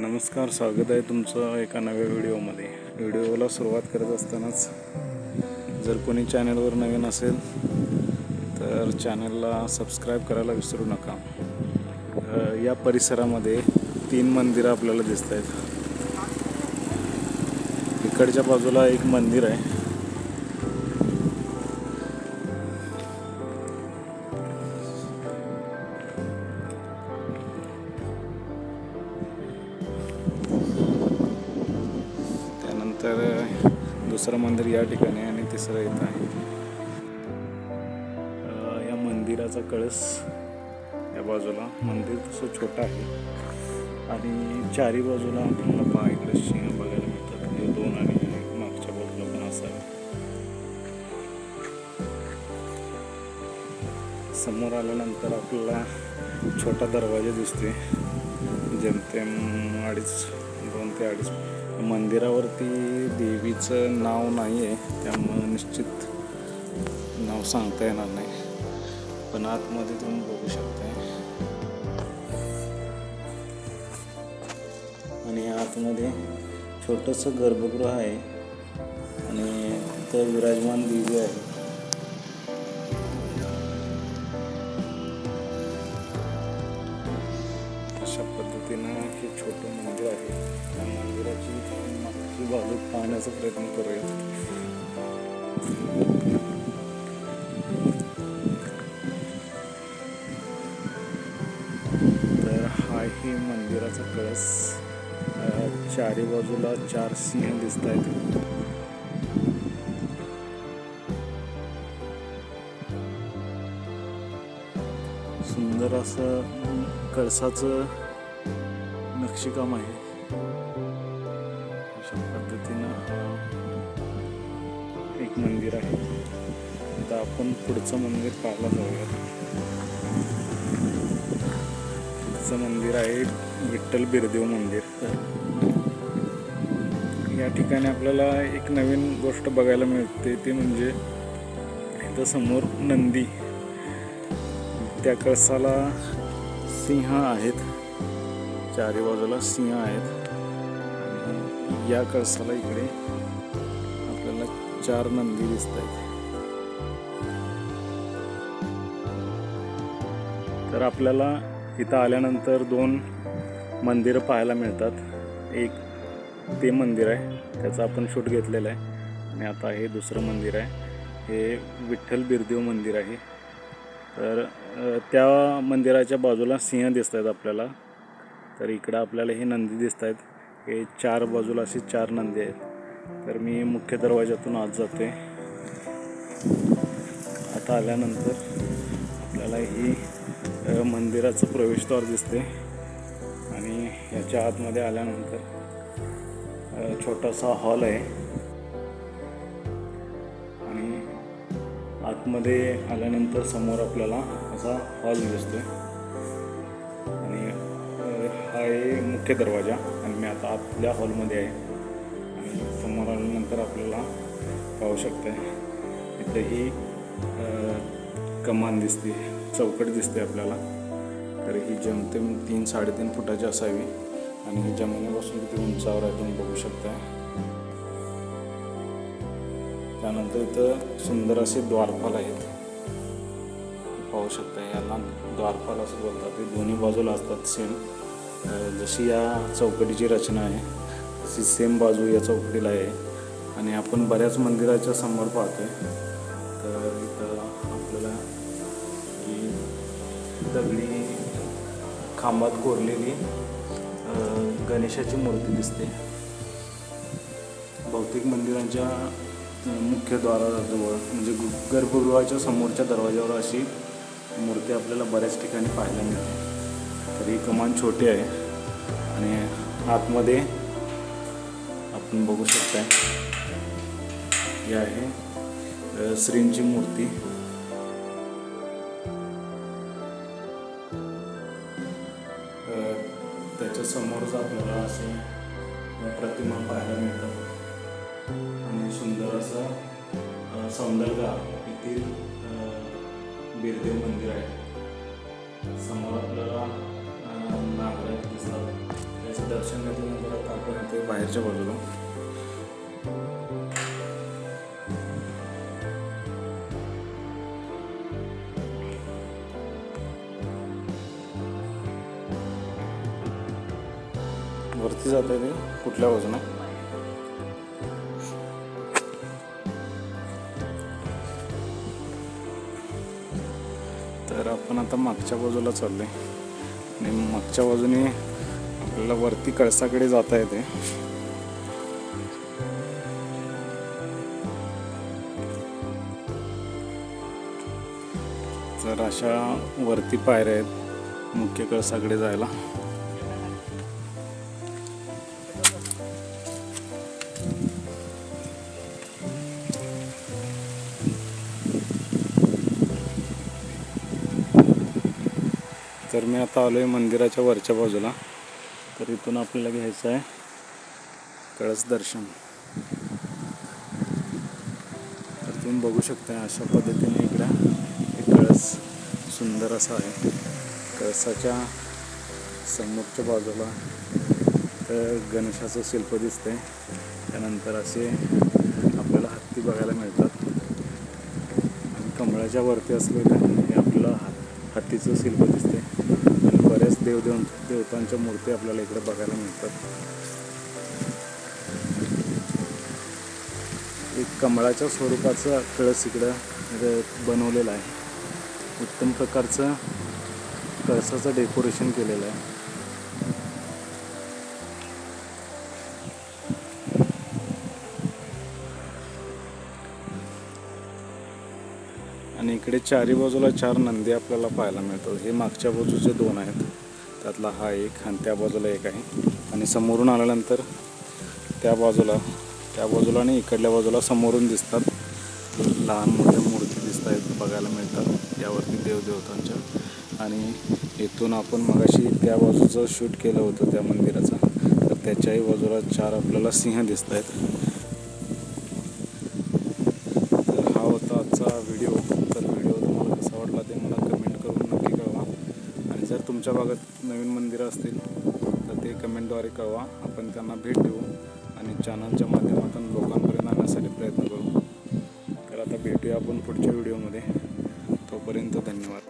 नमस्कार स्वागत आहे तुमचं एका नव्या व्हिडिओमध्ये. व्हिडिओला सुरुवात करत असतानाच जर कोणी चॅनलवर नवीन असेल तर चॅनलला सबस्क्राईब करायला विसरू नका. या परिसरामध्ये तीन मंदिरं आपल्याला दिसत आहेत इकडच्या बाजूला एक मंदिर आहे. दुसरं मंदिर या ठिकाणी आणि तिसरं इथं आहे. या मंदिराचा कळस या बाजूला मंदिर तसं छोटं आहे. आणि चारी बाजूला आपल्याला पहा इकडे सिंह बघायला मिळतात. हे दोन आणि मागच्या बाजूला पण असावे समोर आल्यानंतर आपल्याला छोटा दरवाजा दिसतोय. जेमतेम अडीच दोन ते अडीच मंदिरावरती देवीचं नाव नाही आहे त्यामुळं निश्चित नाव सांगता येणार नाही. पण आतमध्ये तुम्ही बघू शकताय. आणि आतमध्ये छोटंसं गर्भगृह आहे. आणि तिथं विराजमान देवी आहे. पद्धतीनं हे छोटं मंदिर आहे. त्या मंदिराची मागची बाजू पाहण्याचा प्रयत्न करूया. तर हा ही मंदिराचा कळस. चारी बाजूला चार सिंह दिसत आहेत सुंदर असं कळसाचं नक्षीकाम आहे अशा पद्धतीनं एक मंदिर आहे. आता आपण पुढचं मंदिर पाहायला जाऊयात. पुढचं मंदिर आहे विठ्ठल बिरदेव मंदिर. या ठिकाणी आपल्याला एक नवीन गोष्ट बघायला मिळते ती म्हणजे इथं समोर नंदी. त्या कळसाला सिंह आहेत. चारी बाजूला सिंह आहेत. आणि या कळसाला इकडे आपल्याला चार नंदी दिसत आहेत तर आपल्याला इथं आल्यानंतर दोन मंदिरं पाहायला मिळतात. एक ते मंदिर आहे. त्याचं आपण शूट घेतलेलं आहे. आणि आता हे दुसरं मंदिर आहे. हे विठ्ठल बिरदेव मंदिर आहे. तर त्या मंदिराच्या बाजूला सिंह दिसत आहेत आपल्याला. तर इकडं आपल्याला हे नंदी दिसत आहेत. हे चार बाजूला असे चार नंदी आहेत. तर मी मुख्य दरवाज्यातून आत जाते. आता आल्यानंतर आपल्याला ही मंदिराचं प्रवेशद्वार दिसते. आणि याच्या आतमध्ये आल्यानंतर छोटासा हॉल आहे. आणि आतमध्ये आल्यानंतर समोर आपल्याला असा हॉल दिसतोय. मुख्य दरवाजा. आणि मी आता आतल्या हॉलमध्ये आहे. आणि समोर आल्यानंतर आपल्याला पाहू शकते इथं ही कमान दिसते. चौकट दिसते आपल्याला. तर ही जमतेम तीन साडेतीन फुटाची असावी. आणि ही जमिनीपासून किती उंचावर आहे तुम्ही बघू शकता त्यानंतर इथं सुंदर असे द्वारपाल आहेत. पाहू शकता याला. द्वारपाल असं बोलतात. ते दोन्ही बाजूला असतात सेम. जशी या चौकटीची रचना आहे तशी सेम बाजू या चौकटीला आहे. आणि आपण बऱ्याच मंदिराच्या समोर पाहतोय. तर इथं आपल्याला ही दगडी खांबात कोरलेली गणेशाची मूर्ती दिसते. बहुतेक मंदिरांच्या मुख्य द्वाराजवळ म्हणजे गर्भगृहाच्या समोरच्या दरवाजावर अशी मूर्ती आपल्याला बऱ्याच ठिकाणी पाहायला मिळते. तर ही कमान छोटी आहे. आणि आतमध्ये आपण बघू शकताय. ही आहे श्रींची मूर्ती. अ, त्याच्या समोरच आपल्याला असे प्रतिमा पाहायला मिळतात. आणि सुंदर असं सौंदर्गा सौंदर्य येथील बिरदेव मंदिर आहे. समोर आपल्याला अ, दिसतात दर्शन घेतल्यानंतर आता आपण येते बाहेरच्या बाजूला वरती जात आहे ते कुठल्या बाजूने? तर आपण आता मागच्या बाजूला चाललोय. आणि मागच्या बाजूने आपल्याला वरती कळसाकडे जाता येते. तर अशा वरती पायऱ्या आहेत मुख्य कळसाकडे जायला. तर मी आता आलो आहे मंदिराच्या वरच्या बाजूला. तर इथून आपल्याला घ्यायचं आहे कळस दर्शन. तर तुम्ही बघू शकता अशा पद्धतीने इकडं हे कळस सुंदर असा आहे. कळसाच्या समोरच्या बाजूला तर गणेशाचं शिल्प दिसतंय. त्यानंतर असे आपल्याला हत्ती बघायला मिळतात. आणि कमळाच्या वरती असलेलं हे आपल्याला हत्तीचं शिल्प दिसते देवदेव देवतांच्या मूर्ती आपल्याला इकडे बघायला मिळतात. एक कमळाच्या स्वरूपाचं कळस इकडं बनवलेलं आहे. उत्तम प्रकारचं कळसाचं डेकोरेशन केलेलं आहे. आणि इकडे चारी बाजूला चार नंदी आपल्याला पाहायला मिळतात. हे मागच्या बाजूचे दोन आहेत. त्यातला हा एक आणि त्या बाजूला एक आहे. आणि समोरून आल्यानंतर त्या बाजूला त्या बाजूला आणि इकडल्या बाजूला समोरून दिसतात. लहान मोठ्या मूर्ती दिसत आहेत बघायला मिळतात. यावरती देवदेवतांच्या. आणि इथून आपण मगाशी त्या बाजूचं शूट केलं होतं त्या मंदिराचं. तर त्याच्याही बाजूला चार आपल्याला सिंह दिसत आहेत तर हा होता आजचा व्हिडिओ तर व्हिडिओ तुम्हाला कसा वाटला ते मला कमेंट करून नक्की कळवा आणि जर तुमच्या भागात नवीन मंदिरं असतील तर ते कमेंटद्वारे कळवा. आपण त्यांना भेट देऊ आणि चॅनलच्या माध्यमातून लोकांपर्यंत आणण्यासाठी प्रयत्न करू. तर आता भेटूया आपण पुढच्या व्हिडिओमध्ये तोपर्यंत धन्यवाद.